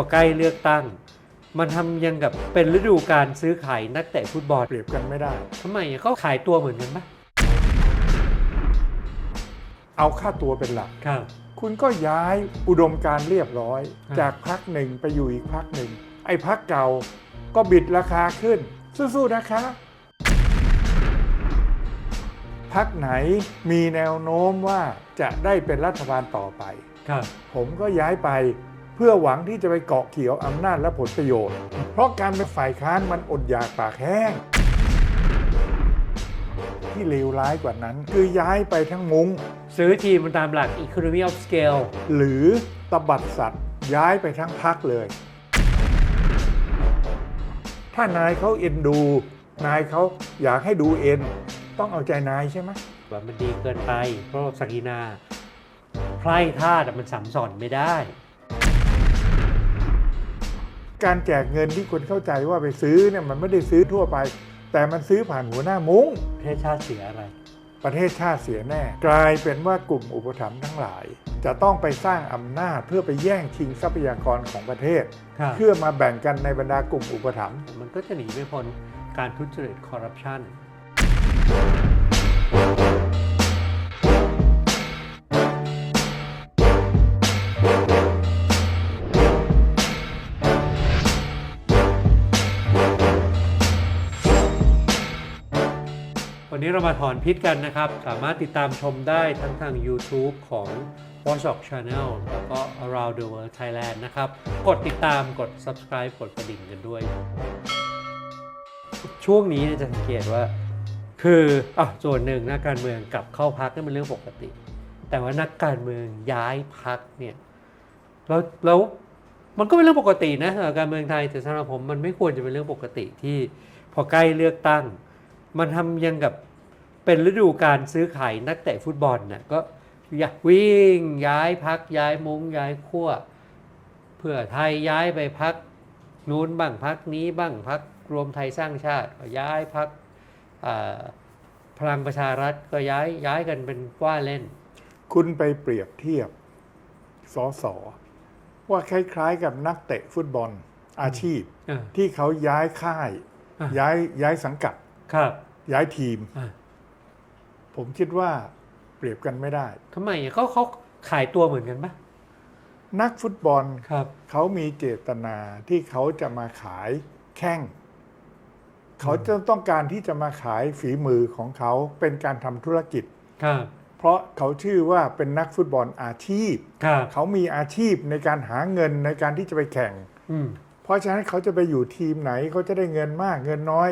อใกล้เลือกตั้ง มันทำยังกับเป็นฤดูการซื้อขายนักเตะฟุตบอลเปรียบกันไม่ได้ ทำไมอะเขาขายตัวเหมือนกันปะเอาค่าตัวเป็นหลัก ครับ คุณก็ย้ายอุดมการณ์เรียบร้อยอ่าจากพักหนึ่งไปอยู่อีกพักหนึ่ง ไอ้พักเก่าก็บิดราคาขึ้น สู้ๆนะคะ พักไหนมีแนวโน้มว่าจะได้เป็นรัฐบาลต่อไป ครับ ผมก็ย้ายไปเพื่อหวังที่จะไปเกาะเกี่ยวอำนาจและผลประโยชน์ เพราะการเป็นฝ่ายค้านมันอดอยากปากแห้ง ที่เลวร้ายกว่านั้น คือย้ายไปทั้งมุง้ง ซื้อทีมมันตามหลัก economy of scale หรือตบัดสัตว์ย้ายไปทั้งพักเลย ถ้านายเขาเอ็นดู นายเขาอยากให้ดูเอ็น ต้องเอาใจนายใช่ไหมว่ามันดีเกินไป เพราะสักดินาไพร่ธาตุอะมันสัมสอนไม่ได้ การแจกเงินที่คนเข้าใจว่าไปซื้อเนี่ยมันไม่ได้ซื้อทั่วไป แต่มันซื้อผ่านหัวหน้ามุง้งประเทศชาติเสียอะไร ประเทศชาติเสียแน่ กลายเป็นว่ากลุ่มอุปถัมภ์ทั้งหลาย จะต้องไปสร้างอำนาจเพื่อไปแย่งชิงทรัพยากรของประเทศครับเพื่อมาแบ่งกันในบรรดากลุ่มอุปถัมภ์มันก็จะหนีไม่พ้นการทุจริตคอร์รัปชัน วันนี้เรามาถอนพิษกันนะครับ สามารถติดตามชมได้ทั้งทาง YouTube ของ Watch o g Channel แล้วก็ Around the World Thailand นะครับ กดติดตามกด subscribe กดกระดิ่งกันด้วย ช่วงนี้จะสังเกตว่า คืออะส่วนหนึ่งนักการเมืองกลับเข้าพักนี่เป็นเรื่องปกติ แต่ว่านักการเมืองย้ายพักเนี่ยแล้วแล้วมันก็เป็นเรื่องปกตินะสำหรับการเมืองไทยแต่สำหรับผมมันไม่ควรจะเป็นเรื่องปกติที่พอใกล้เลือกตั้ง มันทำยังกับ เป็นฤดูการซื้อขายนักเตะฟุตบอลน่ะก็อยากวิ่งย้ายพักย้ายมุ้งย้ายขั้วเพื่อไทยย้ายไปพักนู้นบ้างพักนี้บ้างพักรวมไทยสร้างชาติก็ย้ายพักพลังประชารัฐก็ย้ายย้ายกันเป็นว่าเล่น คุณไปเปรียบเทียบสอสอว่าคล้ายๆกับนักเตะฟุตบอลอาชีพอ่าที่เขาย้ายค่ายอะย้ายย้ายสังกัดครับย้ายทีมอะ ผมคิดว่าเปรียบกันไม่ได้ทำไมอะเขาเขาขายตัวเหมือนกันปะนักฟุตบอลครับ เขามีเจตนาที่เขาจะมาขายแข่งเขาจะต้องการที่จะมาขายฝีมือของเขาเป็นการทำธุรกิจครับเพราะเขาชื่อว่าเป็นนักฟุตบอลอาชีพ ครับเขามีอาชีพในการหาเงินในการที่จะไปแข่ง อืมเพราะฉะนั้นเขาจะไปอยู่ทีมไหนเขาจะได้เงินมากเงินน้อย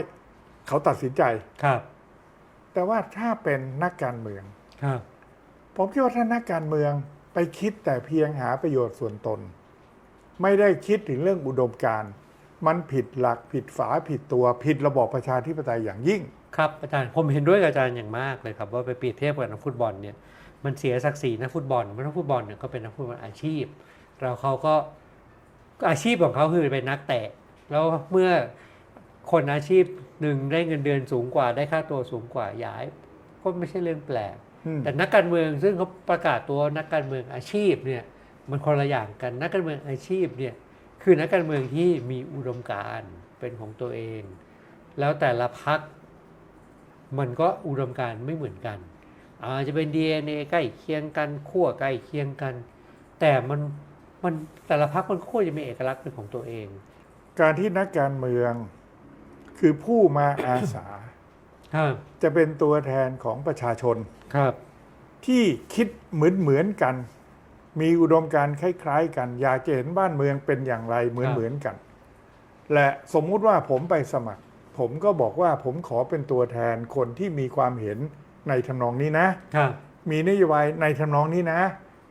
เขาตัดสินใจ ครับ แต่ว่าถ้าเป็นนักการเมือง ครับ ผมคิดว่าถ้านักการเมืองไปคิดแต่เพียงหาประโยชน์ส่วนตน ไม่ได้คิดถึงเรื่องอุดมการณ์มันผิดหลักผิดฝาผิดตัวผิดระบอบประชาธิปไตยอย่างยิ่ง ครับอาจารย์ผมเห็นด้วยกับอาจารย์อย่างมากเลยครับ ว่าไปเปรียบเทียบกับนักฟุตบอลเนี่ยมันเสียศักดิ์ศรีนักฟุตบอลเพราะนักฟุตบอลเนี่ยเขาเป็นนักฟุตบอลอาชีพแล้วเขาก็อาชีพของเขาคือเป็นนักเตะ แล้วเมื่อคนอาชีพ หนึ่งได้เงินเดือนสูงกว่าได้ค่าตัวสูงกว่าย้าย ก็ไม่ใช่เรื่องแปลกอืมแต่นักการเมืองซึ่งเขาประกาศตัวนักการเมืองอาชีพเนี่ยมันคนละอย่างกันนักการเมืองอาชีพเนี่ยคือนักการเมืองที่มีอุดมการณ์เป็นของตัวเอง แล้วแต่ละพักมันก็อุดมการณ์ไม่เหมือนกันอาจจะเป็น DNA ใกล้เคียงกันขั้วใกล้เคียงกัน แต่มันมันแต่ละพักมันควรจะมีเอกลักษณ์เป็นของตัวเอง การที่นักการเมือง คือผู้มาอาสาครับจะเป็นตัวแทนของประชาชนครับ ที่คิดเหมือนเหมือนๆกัน มีอุดมการณ์คล้าย ๆ กัน อยากจะเห็นบ้านเมืองเป็นอย่างไรเหมือนเหมือนๆกัน และสมมุติว่าผมไปสมัคร ผมก็บอกว่าผมขอเป็นตัวแทนคนที่มีความเห็นในทำนองนี้นะครับมีนโยบายในทำนองนี้นะ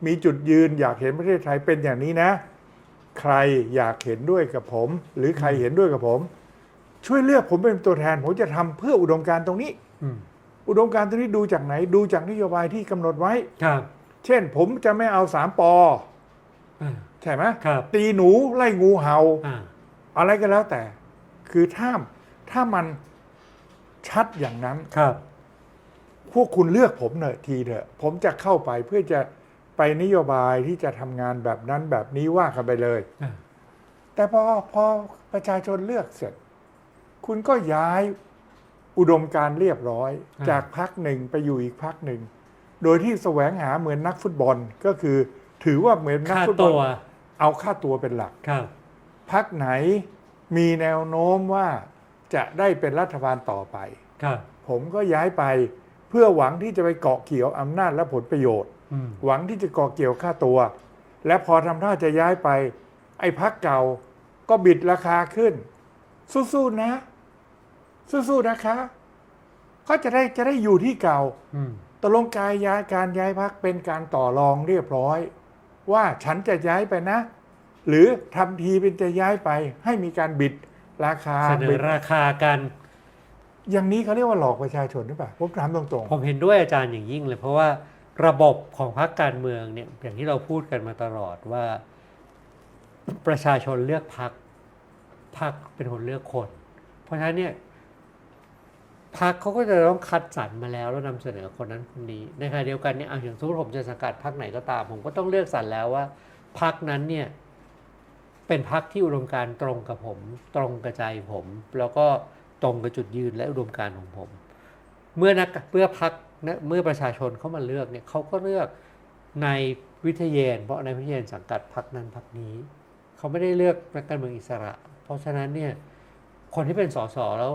มีจุดยืนอยากเห็นประเทศไทยเป็นอย่างนี้นะ ใครอยากเห็นด้วยกับผม หรือใครเห็นด้วยกับผม ช่วยเลือกผมเป็นตัวแทน ผมจะทำเพื่ออุดมการณ์ตรงนี้อืมอุดมการณ์ตรงนี้ดูจากไหน ดูจากนโยบายที่กำหนดไว้ครับ เช่น ผมจะไม่เอาสามปออ่าใช่ไหมครับตีหนูไล่งูเห่าอ่าอะไรก็แล้วแต่ คือถ้าถ้ามันชัดอย่างนั้นครับ พวกคุณเลือกผมเถอะทีเถอะ ผมจะเข้าไปเพื่อจะไปนโยบายที่จะทำงานแบบนั้นแบบนี้ว่ากันไปเลยอ่าแต่พอพอประชาชนเลือกเสร็จ คุณก็ย้ายอุดมการณ์เรียบร้อยอ่าจากพักหนึ่งไปอยู่อีกพักหนึ่ง โดยที่แสวงหาเหมือนนักฟุตบอลก็คือ ถือว่าเหมือนนักค่าฟุตบอตัลวเอาค่าตัวเป็นหลักครับพักไหนมีแนวโน้มว่าจะได้เป็นรัฐบาลต่อไปครับผมก็ย้ายไปเพื่อหวังที่จะไปเกาะเกี่ยวอำนาจและผลประโยชน์อืมหวังที่จะเกาะเกี่ยวค่าตัว และพอทำท่าจะย้ายไป ไอ้พักเก่าก็บิดราคาขึ้น สู้ๆนะ สู้ๆนะคะ ก็จะได้จะได้อยู่ที่เก่าอืมตกลงการย้ายการย้ายพักเป็นการต่อรองเรียบร้อย ว่าฉันจะย้ายไปนะ หรือทำทีเป็นจะย้ายไป ให้มีการบิดราคาเสนบิอดราคากัน อย่างนี้เขาเรียกว่าหลอกประชาชนหรือเปล่าผมถามตรงผมเห็นด้วยอาจารย์อย่างยิ่งเลยเพราะว่าระบบของพรรคการเมืองเนี่ยอย่างที่เราพูดกันมาตลอดว่า ประชาชนเลือกพรรคพรรคเป็นคนเลือกคน เพราะฉะนั้นเนี่ย พรรคเขาก็จะต้องคัดสรรมาแล้วแล้วนำเสนอคนนั้นคนนี้ในขณะเดียวกันเนี่ยเอาอย่างสมมติผมจะสังกัดพรรคไหนก็ตาม ผมก็ต้องเลือกสรรแล้วว่าพรรคนั้นเนี่ยเป็นพรรคที่อุดมการตรงกับผม ตรงกับใจผม แล้วก็ตรงกับจุดยืนและอุดมการของผม เมื่อนักเมื่อพักเมื่อประชาชนเขามาเลือกเนี่ยเขาก็เลือกในวิทยเยนเพราะในวิทยเยนสังกัดพักนั้นพักนี้เขาไม่ได้เลือกนักการเมืองอิสระ เพราะฉะนั้นเนี่ยคนที่เป็นสสแล้ว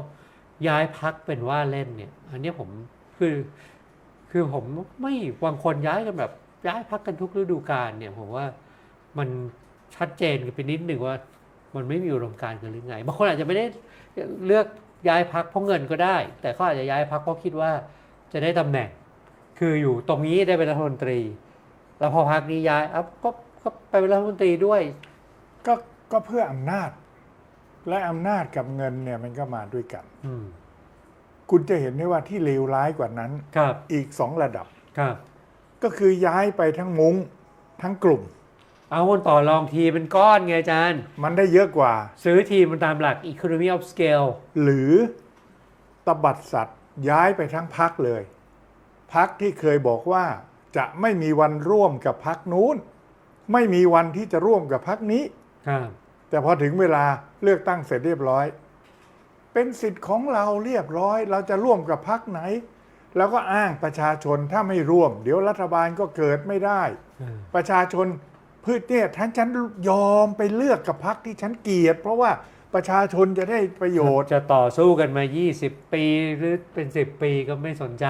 ย้ายพักเป็นว่าเล่นเนี่ย อันนี้ผมคือคือผมไม่บางคนย้ายกันแบบย้ายพักกันทุกฤดูกาลเนี่ย ผมว่ามันชัดเจนกันไปนิดหนึ่งว่า มันไม่มีอุดมการณ์กันหรือไงบางคนอาจจะไม่ได้เลือกย้ายพักเพราะเงินก็ได้ แต่เขาอาจจะย้ายพักเพราะคิดว่าจะได้ตำแหน่ง คืออยู่ตรงนี้ได้เป็นรัฐมนตรี แล้วพอพักนี้ย้ายอะก็ก็ไปเป็นรัฐมนตรีด้วย ก็ก็เพื่ออำนาจ และอำนาจกับเงินเนี่ยมันก็มาด้วยกันอืมคุณจะเห็นได้ว่าที่เลวร้ายกว่านั้นครับอีกสองระดับครับก็คือย้ายไปทั้งมุ้งทั้งกลุ่ม เอาคนต่อรองทีเป็นก้อนไงอาจารย์ มันได้เยอะกว่า ซื้อทีมมันตามหลัก economy of scale หรือตบัดสัตว์ย้ายไปทั้งพักเลยพักที่เคยบอกว่าจะไม่มีวันร่วมกับพักนู้น ไม่มีวันที่จะร่วมกับพักนี้ครับ แต่พอถึงเวลาเลือกตั้งเสร็จเรียบร้อย เป็นสิทธิ์ของเราเรียบร้อย เราจะร่วมกับพักไหน แล้วก็อ้างประชาชนถ้าไม่ร่วม เดี๋ยวรัฐบาลก็เกิดไม่ได้อ่าประชาชนพืชเนี่ยท่านฉันยอมไปเลือกกับพักที่ฉันเกลียด เพราะว่าประชาชนจะได้ประโยชน์จะต่อสู้กันมา 20 ปีหรือเป็น 10 ปีก็ไม่สนใจ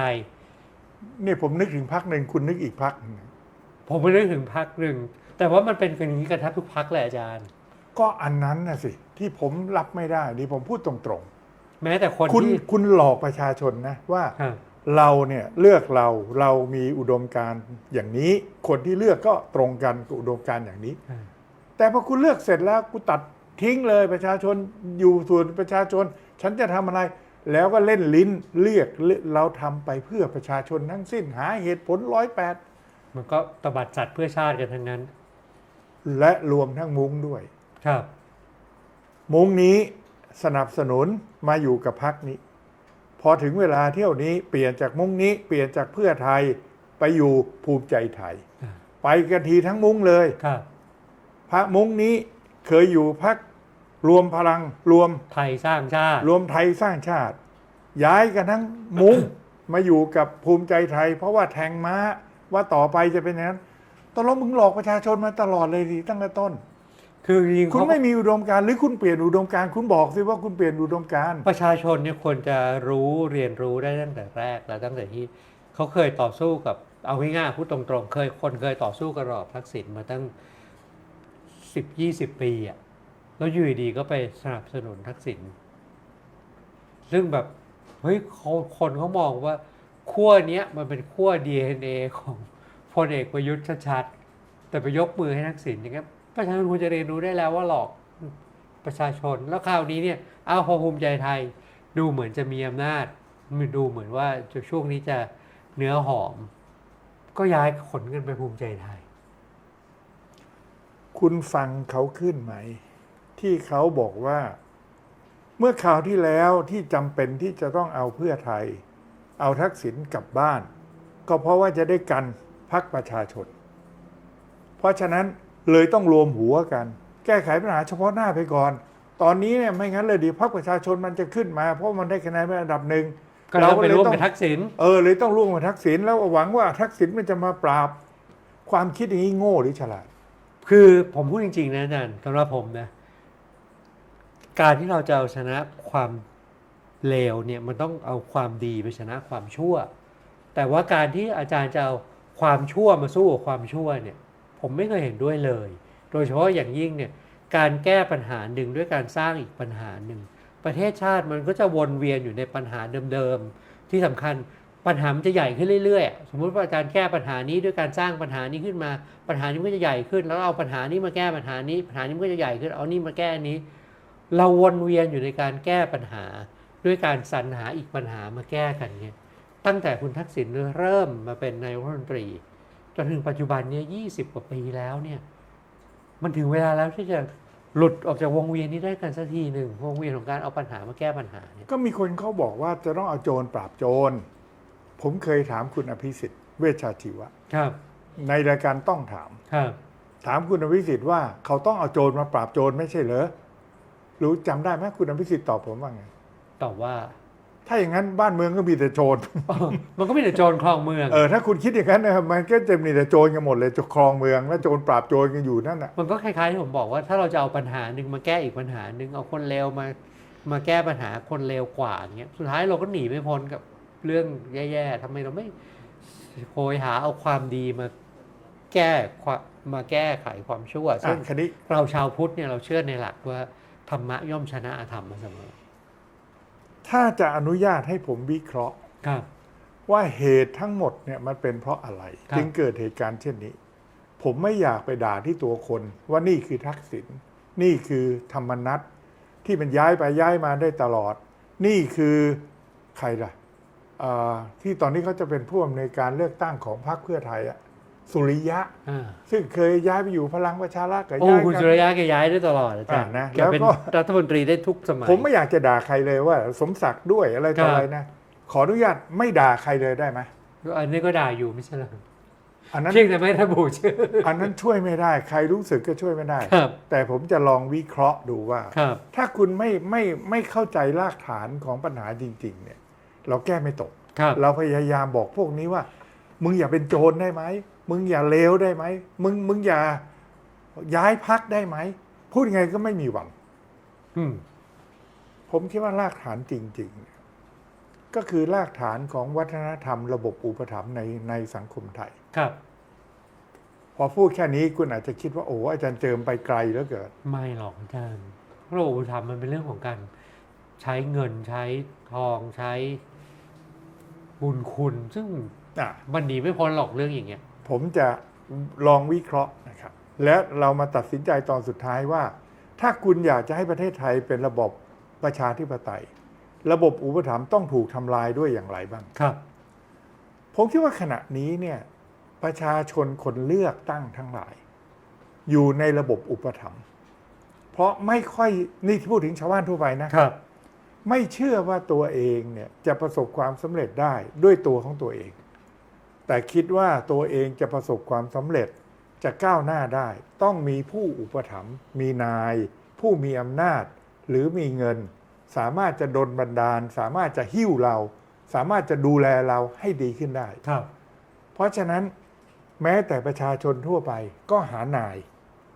เนี่ยผมนึกถึงพักหนึ่งคุณนึกอีกพักหนึ่งผมไม่นึกถึงพักหนึ่งแต่ว่ามันเป็นอย่างนี้กันแทบทุกพักแหละอาจารย์ ก็อันนั้นนะสิ ที่ผมรับไม่ได้นี่ผมพูดตรงแม้แต่คนๆคุณที่คุณหลอกประชาชนนะว่าครับเราเนี่ยเลือกเราเรามีอุดมการณ์อย่างนี้ คนที่เลือกก็ตรงกันกับอุดมการณ์อย่างนี้ อ่าแต่พอคุณเลือกเสร็จแล้วกูตัดทิ้งเลยประชาชนอยู่ส่วนประชาชน ฉันจะทำอะไร แล้วก็เล่นลิ้นเรียกเราทำไปเพื่อประชาชนทั้งสิ้นหาเหตุผลร้อยแปดมันก็ตบัดสัตว์เพื่อชาติกันทั้งนั้น และรวมทั้งมุ้งด้วย ครับ มุ้งนี้สนับสนุนมาอยู่กับพักนี้ พอถึงเวลาเที่ยวนี้เปลี่ยนจากมุ้งนี้เปลี่ยนจากเพื่อไทยไปอยู่ภูมิใจไทยอ่าไปกันทีทั้งมุ้งเลยครับพระมุ้งนี้เคยอยู่พักรวมพลังรวมไทยสร้างชาติ รวมไทยสร้างชาติ ย้ายกันทั้งมุ้งมาอยู่กับภูมิใจไทย เพราะว่าแทงม้าว่าต่อไปจะเป็นอย่างนั้นตกลงมึงหลอกประชาชนมาตลอดเลยดิตั้งแต่ต้น คือจริงๆคุณเขาไม่มีอุดมการณ์หรือคุณเปลี่ยนอุดมการณ์คุณบอกสิว่าคุณเปลี่ยนอุดมการณ์ประชาชนเนี่ยควรจะรู้เรียนรู้ได้ตั้งแต่แรกแล้วตั้งแต่ที่เขาเคยต่อสู้กับเอาง่ายๆพูดตรงๆ เคยคนเคยต่อสู้กับระบอบทักษิณมาตั้งสิบยี่สิบปีอะแล้วอยู่ดีๆก็ไปสนับสนุนทักษิณซึ่งแบบเฮ้ยเขาคนเขามองว่าขั้วเนี้ยมันเป็นขั้ว DNA ของพลเอกประยุทธ์ชัดๆแต่ไปยกมือให้ทักษิณอย่างเงี้ย ประชาชนควรจะเรียนรู้ได้แล้วว่าหลอกประชาชน แล้วคราวนี้เนี่ยเอาพอภูมิใจไทยดูเหมือนจะมีอำนาจมดูเหมือนว่าจะช่วงนี้จะเนื้อหอม ก็ย้ายขนกันไปภูมิใจไทย คุณฟังเขาขึ้นไหม ที่เขาบอกว่า เมื่อคราวที่แล้วที่จำเป็นที่จะต้องเอาเพื่อไทย เอาทักษิณกลับบ้าน ก็เพราะว่าจะได้กันพักประชาชน เพราะฉะนั้น เลยต้องรวมหัวกัน แก้ไขปัญหาเฉพาะหน้าไปก่อน ตอนนี้เนี่ยไม่งั้นเลยเดียวพรรคประชาชนมันจะขึ้นมา เพราะมันได้คะแนนเป็นอันดับหนึ่งก็เราไปร่วมต้องกับทักษิณเออเลยต้องร่วมกับทักษิณแล้วหวังว่าทักษิณมันจะมาปราบ ความคิดอย่างนี้โง่หรือฉลาด คือผมพูดจริงๆนะอาจารย์สำหรับผมนะ การที่เราจะเอาชนะความเลวเนี่ยมันต้องเอาความดีไปชนะความชั่ว แต่ว่าการที่อาจารย์จะเอาความชั่วมาสู้กับความชั่วเนี่ย ผมไม่เคยเห็นด้วยเลย โดยเฉพาะอย่างยิ่งเนี่ยการแก้ปัญหาหนึ่งด้วยการสร้างอีกปัญหาหนึ่ง ประเทศชาติมันก็จะวนเวียนอยู่ในปัญหาเดิมๆ ที่สำคัญปัญหามันจะใหญ่ขึ้นเรื่อยๆ สมมุติว่าอารแก้ปัญหานี้ด้วยการสร้างปัญหานี้ขึ้นมา ปัญหานี้มันก็จะใหญ่ขึ้น แล้วเอาปัญหานี้มาแก้ปัญหานี้ ปัญหานี้มันก็จะใหญ่ขึ้น เอานี่มาแก้อันนี้ เราวนเวียนอยู่ในการแก้ปัญหา ด้วยการสรรหาอีกปัญหามาแก้กันเนี่ย ตั้งแต่คุณทักษิณเริ่มมาเป็นนายกรัฐมนตรี จนถึงปัจจุบันเนี่ยยี่สิบกว่าปีแล้วเนี่ย มันถึงเวลาแล้วที่จะหลุดออกจากวงเวียนนี้ได้กันสักทีหนึ่งวงเวียนของการเอาปัญหามาแก้ปัญหาเนี่ยก็มีคนเขาบอกว่าจะต้องเอาโจรปราบโจร ผมเคยถามคุณอภิสิทธิ์เวชชาชีวะครับ ในรายการต้องถามครับ ถามคุณอภิสิทธิ์ว่าเขาต้องเอาโจรมาปราบโจรไม่ใช่เหรอรู้จำได้ไหมคุณอภิสิทธิ์ตอบผมว่าไงตอบว่า ถ้าอย่างนั้นบ้านเมืองก็มีแต่โจร มันก็ไม่แต่โจรคลองเมือง เออถ้าคุณคิดอย่างนั้นนะครับมันก็จะมีแต่โจรกันหมดเลยจะครองเมือง แล้วโจรปราบโจรกันอยู่นั่นน่ะมันก็คล้ายๆที่ผมบอกว่าถ้าเราจะเอาปัญหาหนึ่งมาแก้อีกปัญหาหนึ่งเอาคนเลวมา มาแก้ปัญหาคนเลวกว่าอย่างเงี้ยสุดท้ายเราก็หนีไม่พ้นกับเรื่องแย่ๆทำไมเราไม่โหยหาเอาความดีมาแก้ความมาแก้ไขความชั่วอะซึ่งคันนี้เราชาวพุทธเนี่ยเราเชื่อในหลักว่าธรรมะย่อมชนะอธรรมมาเสมอ ถ้าจะอนุญาตให้ผมวิเคราะห์ ครับ ว่าเหตุทั้งหมดเนี่ยมันเป็นเพราะอะไร ครับ จึงเกิดเหตุการณ์เช่นนี้ ผมไม่อยากไปด่าที่ตัวคน ว่านี่คือทักษิณนี่คือธรรมนัตที่มันย้ายไปย้ายมาได้ตลอด นี่คือใครล่ะเอ่อที่ตอนนี้เขาจะเป็นผู้อำนวยการเลือกตั้งของพรรคเพื่อไทยอะ สุริยะ อ่าซึ่งเคยย้ายไปอยู่พลังประชารัฐกับโอ้ย้ายคุณกัสุริยะแกย้ายได้ตลอดอาจารย์อ่านะแกเป็นแล้วก็รัฐมนตรีได้ทุกสมัย ผมไม่อยากจะด่าใครเลยว่า สมศักดิ์ด้วยอะไรต่ออะไรนะ ขออนุญาตไม่ด่าใครเลยได้ไหมอันนี้ก็ด่าอยู่ไม่ใช่เหรออันนั้นเพียงแต่ไม่ระบุชื่ออันนั้นช่วยไม่ได้ ใครรู้สึกก็ช่วยไม่ได้ ครับแต่ผมจะลองวิเคราะห์ดูว่า ครับ ถ้าคุณไม่ไม่ไม่เข้าใจรากฐานของปัญหาจริง ๆ เนี่ย เราแก้ไม่ตก ครับ เราพยายามบอกพวกนี้ว่า มึงอย่าเป็นโจรได้ไหม มึงอย่าเลวได้ไหมมึงมึงอย่าย้ายพักได้ไหม พูดยังไงก็ไม่มีหวัง อืม ผมคิดว่ารากฐานจริงๆเนี่ยก็คือรากฐานของวัฒนธรรม ระบบอุปถัมภ์ในในสังคมไทย ครับ พอพูดแค่นี้คุณอาจจะคิดว่าโอ้อาจารย์เจิมไปไกลแล้วเกิด ไม่หรอกอาจารย์ระบบอุปถัมภ์มันเป็นเรื่องของการใช้เงินใช้ทองใช้บุญคุณ ซึ่งอะ มันหนีไม่พ้นหรอกเรื่องอย่างเงี้ย ผมจะลองวิเคราะห์นะครับ และเรามาตัดสินใจตอนสุดท้ายว่า ถ้าคุณอยากจะให้ประเทศไทยเป็นระบบประชาธิปไตย ระบบอุปถัมภ์ต้องถูกทำลายด้วยอย่างไรบ้างครับ ผมคิดว่าขณะนี้เนี่ยประชาชนคนเลือกตั้งทั้งหลาย อยู่ในระบบอุปถัมภ์เพราะไม่ค่อยนี่ที่พูดถึงชาวบ้านทั่วไปนะครับ ไม่เชื่อว่าตัวเองเนี่ยจะประสบความสำเร็จได้ด้วยตัวของตัวเอง แต่คิดว่าตัวเองจะประสบความสำเร็จจะก้าวหน้าได้ ต้องมีผู้อุปถัมภ์มีนาย ผู้มีอำนาจ หรือมีเงิน สามารถจะดลบันดาล สามารถจะหิ้วเรา สามารถจะดูแลเราให้ดีขึ้นได้ครับ เพราะฉะนั้นแม้แต่ประชาชนทั่วไปก็หานาย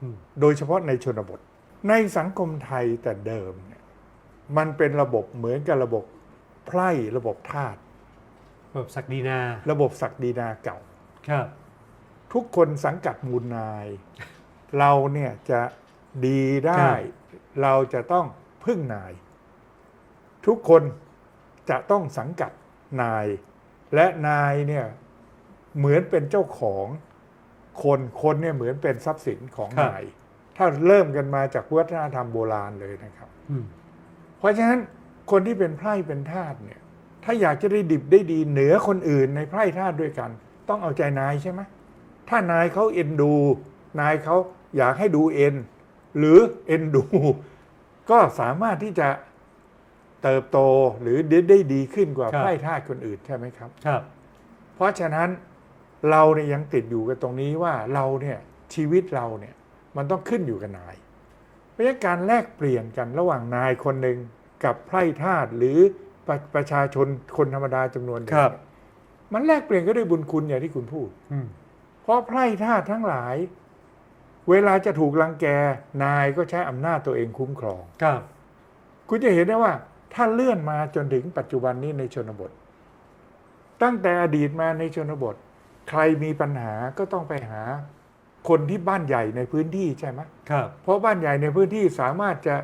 อืมโดยเฉพาะในชนบท ในสังคมไทยแต่เดิมเนี่ยมันเป็นระบบเหมือนกับระบบไพร่ระบบทาส แบบศักดินา ระบบศักดินาเก่า ครับ ทุกคนสังกัดมูลนาย เราเนี่ยจะดีได้ เราจะต้องพึ่งนาย ทุกคนจะต้องสังกัดนาย และนายเนี่ยเหมือนเป็นเจ้าของคนคนเนี่ยเหมือนเป็นทรัพย์สินของนาย ถ้าเริ่มกันมาจากวัฒนธรรมโบราณเลยนะครับอืมเพราะฉะนั้นคนที่เป็นไพร่เป็นทาสเนี่ย ถ้าอยากจะได้ดิบได้ดีเหนือคนอื่นในไพร่ทาสด้วยกัน ต้องเอาใจนายใช่ไหมถ้านายเขาเอ็นดู นายเขาอยากให้ดูเอ็น หรือเอ็นดู ก็สามารถที่จะเติบโตหรือได้ได้ดีขึ้นกว่าครับ ไพร่ทาสคนอื่นใช่ไหมครับ ครับ เพราะฉะนั้นเราเนี่ยยังติดอยู่กับตรงนี้ว่าเราเนี่ยชีวิตเราเนี่ยมันต้องขึ้นอยู่กับนายราะฉะนั้นการแลกเปลี่ยนกันระหว่างนายคนหนึ่งกับไพร่ทาสหรือ ประประชาชนคนธรรมดาจำนวนหนึ่งครับ มันแลกเปลี่ยนก็ด้วยบุญคุณอย่างที่คุณพูดอืมเพราะไพร่ทาสทั้งหลาย เวลาจะถูกรังแกนายก็ใช้อำนาจตัวเองคุ้มครองครับ คุณจะเห็นได้ว่า ถ้าเลื่อนมาจนถึงปัจจุบันนี้ในชนบท ตั้งแต่อดีตมาในชนบท ใครมีปัญหาก็ต้องไปหาคนที่บ้านใหญ่ในพื้นที่ใช่ไหมครับเพราะบ้านใหญ่ในพื้นที่สามารถจะ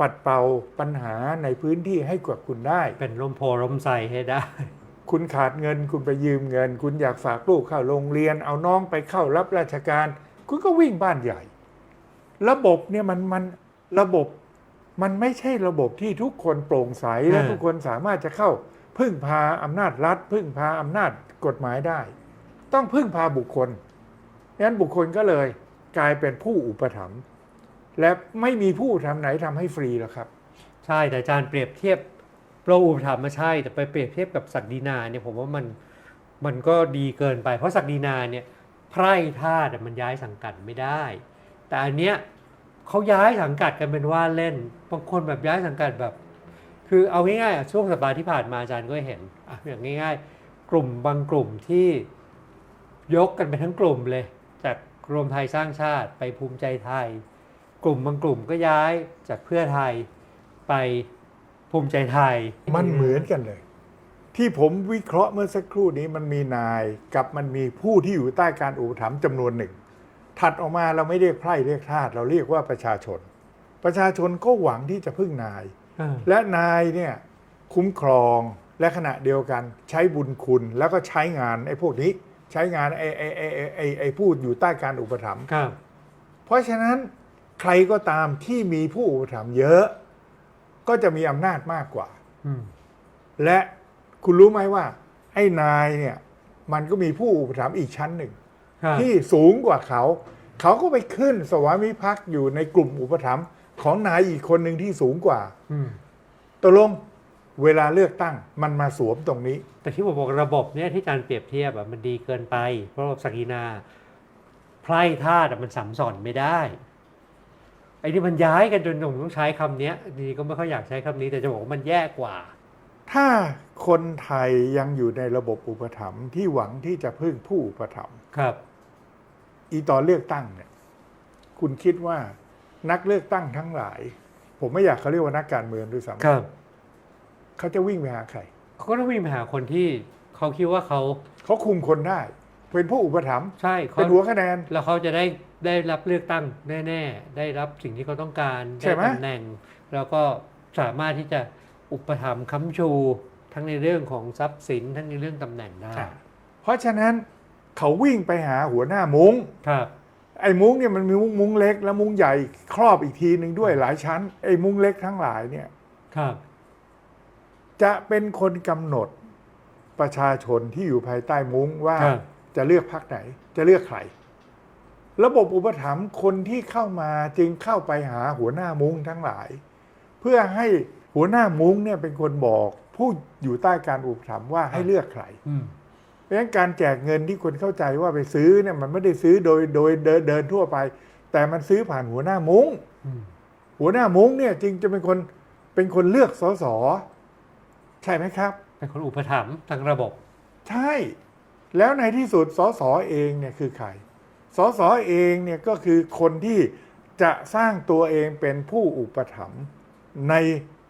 ปัดเป่าปัญหาในพื้นที่ให้กับคุณได้ เป็นร่มโพร่มใสให้ได้ คุณขาดเงินคุณไปยืมเงิน คุณอยากฝากลูกเข้าโรงเรียน เอาน้องไปเข้ารับราชการ คุณก็วิ่งบ้านใหญ่ ระบบเนี่ยมันมันระบบมันไม่ใช่ระบบที่ทุกคนโปร่งใสและอ่าทุกคนสามารถจะเข้า พึ่งพาอำนาจรัฐ พึ่งพาอำนาจกฎหมายได้ ต้องพึ่งพาบุคคลงั้นบุคคลก็เลย กลายเป็นผู้อุปถัมภ์ และไม่มีผู้ทำไหนทำให้ฟรีหรอกครับ ใช่แต่อาจารย์เปรียบเทียบโปรอุปถัมภ์มาใช่ แต่ไปเปรียบเทียบกับศักดินาเนี่ยผมว่ามันมันก็ดีเกินไป เพราะศักดินาเนี่ยไพร่ธาตุมันย้ายสังกัดไม่ได้ แต่อันเนี้ยเขาย้ายสังกัดกันเป็นว่าเล่นบางคนแบบย้ายสังกัดแบบ คือเอาง่ายๆช่วงสัปดาห์ที่ผ่านมาอาจารย์ก็เห็นอะอย่างง่าย ๆ กลุ่มบางกลุ่มที่ยกกันไปทั้งกลุ่มเลย จากรวมไทยสร้างชาติไปภูมิใจไทย กลุ่มบางกลุ่มก็ย้ายจากเพื่อไทยไปภูมิใจไทย มันเหมือนกันเลย ที่ผมวิเคราะห์เมื่อสักครู่นี้มันมีนายกับมันมีผู้ที่อยู่ใต้การอุปถัมภ์จำนวนหนึ่ง ถัดออกมาเราไม่เรียกไพร่เรียกทาสเราเรียกว่าประชาชน ประชาชนก็หวังที่จะพึ่งนายอ่าและนายเนี่ยคุ้มครองและขณะเดียวกันใช้บุญคุณแล้วก็ใช้งานไอ้พวกนี้ ใช้งานไอ้ไอ้ไอ้ไอ้ไอ้ไอ้ผู้อยู่ใต้การอุปถัมภ์ครับเพราะฉะนั้น ใครก็ตามที่มีผู้อุปถัมภ์เยอะ ก็จะมีอำนาจมากกว่าอืมและคุณรู้ไหมว่า ไอ้นายเนี่ย มันก็มีผู้อุปถัมภ์อีกชั้นหนึ่งครับที่สูงกว่าเขา เขาก็ไปขึ้นสวามิภักดิ์อยู่ในกลุ่มอุปถัมภ์ของนายอีกคนหนึ่งที่สูงกว่าอืมตกลงเวลาเลือกตั้งมันมาสวมตรงนี้ แต่ที่ผมบอกระบบเนี่ยที่อาจารย์เปรียบเทียบอะมันดีเกินไป เพราะว่าศักดินาไพร่ธาตุอะมันสัมสอนไม่ได้ ไอ้นี่มันย้ายกันจนผมต้องใช้คำเนี้ยจริงๆก็ไม่ค่อยอยากใช้คำนี้แต่จะบอกว่ามันแย่กว่า ถ้าคนไทยยังอยู่ในระบบอุปถัมภ์ที่หวังที่จะพึ่งผู้อุปถัมภ์ครับ อีตอนเลือกตั้งเนี่ย คุณคิดว่านักเลือกตั้งทั้งหลาย ผมไม่อยากเขาเรียกว่านักการเมืองด้วยซ้ำครับเขาจะวิ่งไปหาใครเขาก็ต้องวิ่งไปหาคนที่เขาคิดว่าเขาเขาคุมคนได้ เป็นผู้อุปถัมภ์ใช่เขาเป็นหัวคะแนนแล้วเขาจะได้ ได้รับเลือกตั้งแน่ ๆ ได้รับสิ่งที่เขาต้องการใช่ได้ไหม ตำแหน่ง แล้วก็สามารถที่จะอุปถัมภ์ค้ำชูทั้งในเรื่องของทรัพย์สินทั้งในเรื่องตำแหน่งได้เพราะฉะนั้นเขาวิ่งไปหาหัวหน้ามุง้ง ครับ ไอ้มุ้งเนี่ยมันมีมุ้งมุ้งเล็กแล้วมุ้งใหญ่ครอบอีกทีหนึ่งด้วยหลายชั้น ไอ้มุ้งเล็กทั้งหลายเนี่ยครับจะเป็นคนกำหนดประชาชนที่อยู่ภายใต้มุ้งว่าครับจะเลือกพรรคไหน จะเลือกใคร ระบบอุปถัมภ์คนที่เข้ามาจึงเข้าไปหาหัวหน้ามุ้งทั้งหลาย เพื่อให้หัวหน้ามุ้งเนี่ยเป็นคนบอกผู้อยู่ใต้การอุปถัมภ์ว่าให้เลือกใครอืมเพราะฉะนั้นการแจกเงินที่คนเข้าใจว่าไปซื้อเนี่ยมันไม่ได้ซื้อโดยโดยเดินเดินทั่วไป แต่มันซื้อผ่านหัวหน้ามุ้งอืมหัวหน้ามุ้งเนี่ยจึงจะเป็นคนเป็นคนเลือกสสใช่ไหมครับ เป็นคนอุปถัมภ์ทางระบบ ใช่ แล้วในที่สุดสสเองเนี่ยคือใคร สสเองเนี่ยก็คือคนที่จะสร้างตัวเองเป็นผู้อุปถัมภ์ใน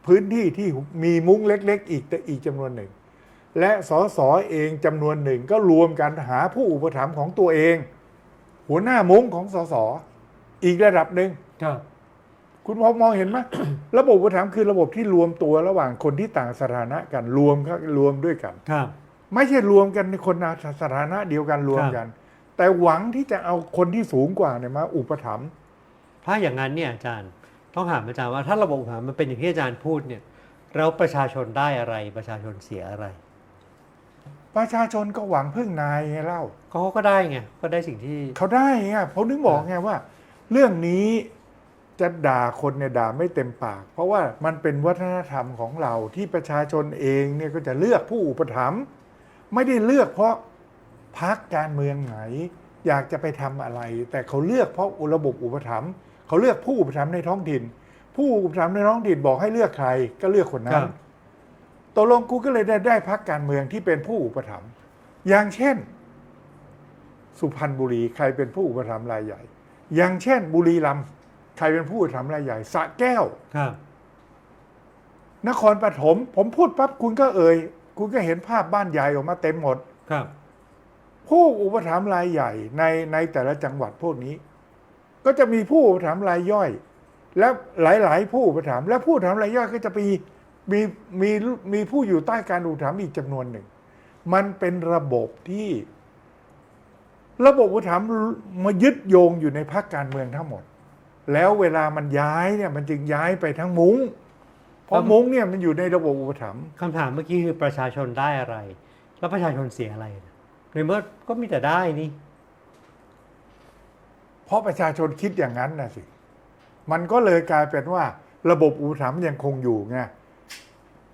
พื้นที่ที่มีมุ้งเล็ก ๆ อีกแต่อีกจำนวนหนึ่ง และสสเองจำนวนหนึ่งก็รวมกันหาผู้อุปถัมภ์ของตัวเอง หัวหน้ามุ้งของสสอีกระดับหนึ่งครับคุณพอมองเห็นไหมระบบอุปถัมภ์คือระบบที่รวมตัวระหว่างคนที่ต่างสถานะกันรวมเข้ารวมด้วยกัน ครับ ไม่ใช่รวมกันในคนสถานะเดียวกันรวมกัน แต่หวังที่จะเอาคนที่สูงกว่าเนี่ยมาอุปถัมภ์ถ้าอย่างนั้นเนี่ยอาจารย์ต้องถามอาจารย์ว่าถ้าระบบอุปถัมภ์มันเป็นอย่างที่อาจารย์พูดเนี่ยแล้วประชาชนได้อะไรประชาชนเสียอะไร ประชาชนก็หวังพึ่งนายไงเล่าก็เขาก็ได้ไงก็ได้สิ่งที่เขาได้ไงผมนึกบอกไงว่า เรื่องนี้จะด่าคนเนี่ยด่าไม่เต็มปาก เพราะว่ามันเป็นวัฒนธรรมของเราที่ประชาชนเองเนี่ยก็จะเลือกผู้อุปถัมภ์ไม่ได้เลือกเพราะ พักการเมืองไหน อยากจะไปทำอะไร แต่เขาเลือกเพราะระบบอุปถัมภ์เขาเลือกผู้อุปถัมภ์ในท้องถิ่น ผู้อุปถัมภ์ในท้องถิ่นบอกให้เลือกใครก็เลือกคนนั้ครันบตกลงกูก็เลยได้ได้พักการเมืองที่เป็นผู้อุปถัมภ์อย่างเช่น สุพรรณบุรีใครเป็นผู้อุปถัมภ์รายใหญ่ อย่างเช่น บุรีรัมย์ใครเป็นผู้อุปถัมภ์รายใหญ่สระแก้วครับนครปฐมผมพูดปั๊บคุณก็เอ่ย คุณก็เห็นภาพบ้านใหญ่ออกมาเต็มหมดครับ ผู้อุปถัมภ์รายใหญ่ในในแต่ละจังหวัดพวกนี้ ก็จะมีผู้อุปถัมภ์รายย่อย และหลาย ๆ ผู้อุปถัมภ์และผู้อุปถัมภ์รายย่อยก็จะมีมีมีมีผู้อยู่ใต้การอุปถัมภ์อีกจำนวนหนึ่ง มันเป็นระบบที่ ระบบอุปถัมภ์มายึดโยงอยู่ในพรรคการเมืองทั้งหมด แล้วเวลามันย้ายเนี่ยมันจึงย้ายไปทั้งมุง้งเพราะมุ้งเนี่ยมันอยู่ในระบบอุปถัมภ์คำถามเมื่อกี้คือประชาชนได้อะไร แล้วประชาชนเสียอะไรนะ ในเมื่อก็มีแต่ได้นี่ เพราะประชาชนคิดอย่างนั้นนะสิ มันก็เลยกลายเป็นว่า ระบบอุปถัมภ์ยังคงอยู่ไง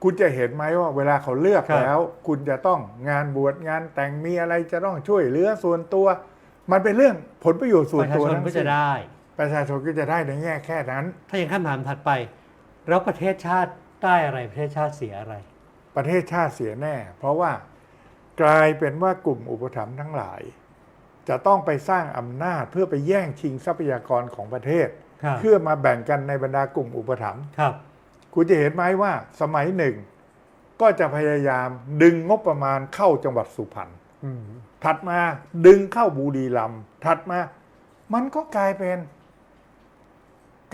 คุณจะเห็นไหมว่าเวลาเขาเลือกครับแล้ว คุณจะต้องงานบวชงานแต่งมีอะไรจะต้องช่วยเหลือส่วนตัว มันเป็นเรื่องผลประโยชน์ส่ปวนระชาตัวชนทั้งก็สิ้จะนได้ ประชาชนก็จะได้ในแง่แค่นั้น ถ้าอย่างคำถามถัดไป แล้วประเทศชาติได้อะไรประเทศชาติเสียอะไร ประเทศชาติเสียแน่ เพราะว่า กลายเป็นว่ากลุ่มอุปถัมภ์ทั้งหลาย จะต้องไปสร้างอำนาจเพื่อไปแย่งชิงทรัพยากรของประเทศครับเพื่อมาแบ่งกันในบรรดากลุ่มอุปถัมภ์ครับคุณจะเห็นไหมว่าสมัยหนึ่ง ก็จะพยายามดึงงบประมาณเข้าจังหวัดสุพรรณอืมถัดมาดึงเข้าบุรีรัมย์ถัดมา มันก็กลายเป็น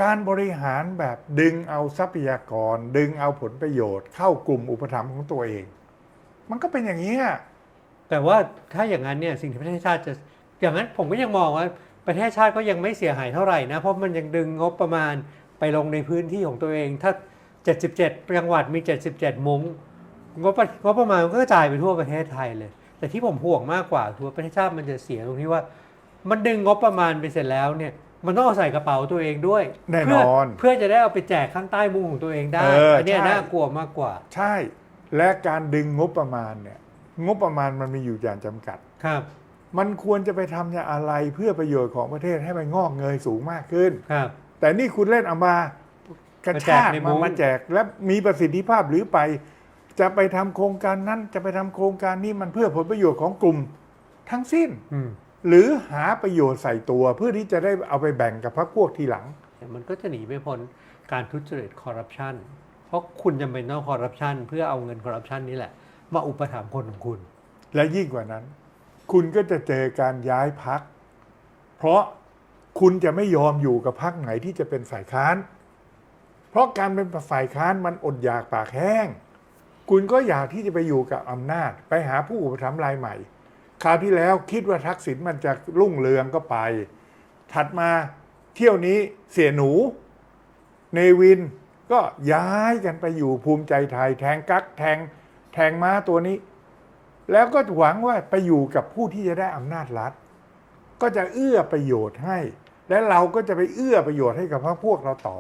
การบริหารแบบดึงเอาทรัพยากร ดึงเอาผลประโยชน์ เข้ากลุ่มอุปถัมภ์ของตัวเอง มันก็เป็นอย่างนี้ย แต่ว่าถ้าอย่างนั้นเนี่ยสิ่งที่ประเทศชาติจะอย่างนั้นผมก็ยังมองว่าประเทศชาติก็ยังไม่เสียหายเท่าไหร่นะ เพราะมันยังดึงงบประมาณไปลงในพื้นที่ของตัวเอง ถ้า 77 จังหวัดมี 77 มุ้งงบประงบประมาณมันก็กระจายไปทั่วประเทศไทยเลย แต่ที่ผมห่วงมากกว่าคือว่าประเทศชาติมันจะเสียตรงที่ว่า มันดึงงบประมาณไปเสร็จแล้วเนี่ยมันต้องเอาใส่กระเป๋าตัวเองด้วยแน่นเพื่อนเพื่อจะได้เอาไปแจกข้างใต้มุ้งของตัวเองได้เอออันเนี้ยใช่น่ากลัวมากกว่า ใช่ และการดึงงบประมาณเนี่ย งบประมาณมันมีอยู่อย่างจำกัดครับ มันควรจะไปทำอย่างอะไรเพื่อประโยชน์ของประเทศให้มันงอกเงยสูงมากขึ้นครับ แต่นี่คุณเล่นเอามากระชากมาแจกในมุ้มางมาแจกและมีประสิทธิภาพหรือไป จะไปทำโครงการนั้นจะไปทำโครงการนี้มันเพื่อผลประโยชน์ของกลุ่มทั้งสิ้นอืมหรือหาประโยชน์ใส่ตัวเพื่อที่จะได้เอาไปแบ่งกับพรรคพวกทีหลัง มันก็จะหนีไม่พ้นการทุจริตคอร์รัปชันเพราะคุณจำเป็นต้องคอร์รัปชันเพื่อเอาเงินคอร์รัปชันนี่แหละ มาอุปถัมภ์คนของคุณ และยิ่งกว่านั้น คุณก็จะเจอการย้ายพัก เพราะคุณจะไม่ยอมอยู่กับพักไหนที่จะเป็นฝ่ายค้าน เพราะการเป็นฝ่ายค้านมันอดอยากปากแห้ง คุณก็อยากที่จะไปอยู่กับอำนาจ ไปหาผู้อุปถัมภ์รายใหม่ คราวที่แล้วคิดว่าทักษิณมันจะรุ่งเรืองก็ไป ถัดมาเที่ยวนี้เสียหนู เนวินก็ย้ายกันไปอยู่ภูมิใจไทยแทงกักแทง แทงม้าตัวนี้ แล้วก็หวังว่าไปอยู่กับผู้ที่จะได้อำนาจรัฐ ก็จะเอื้อประโยชน์ให้ และเราก็จะไปเอื้อประโยชน์ให้กับพรรคพวกเราต่อ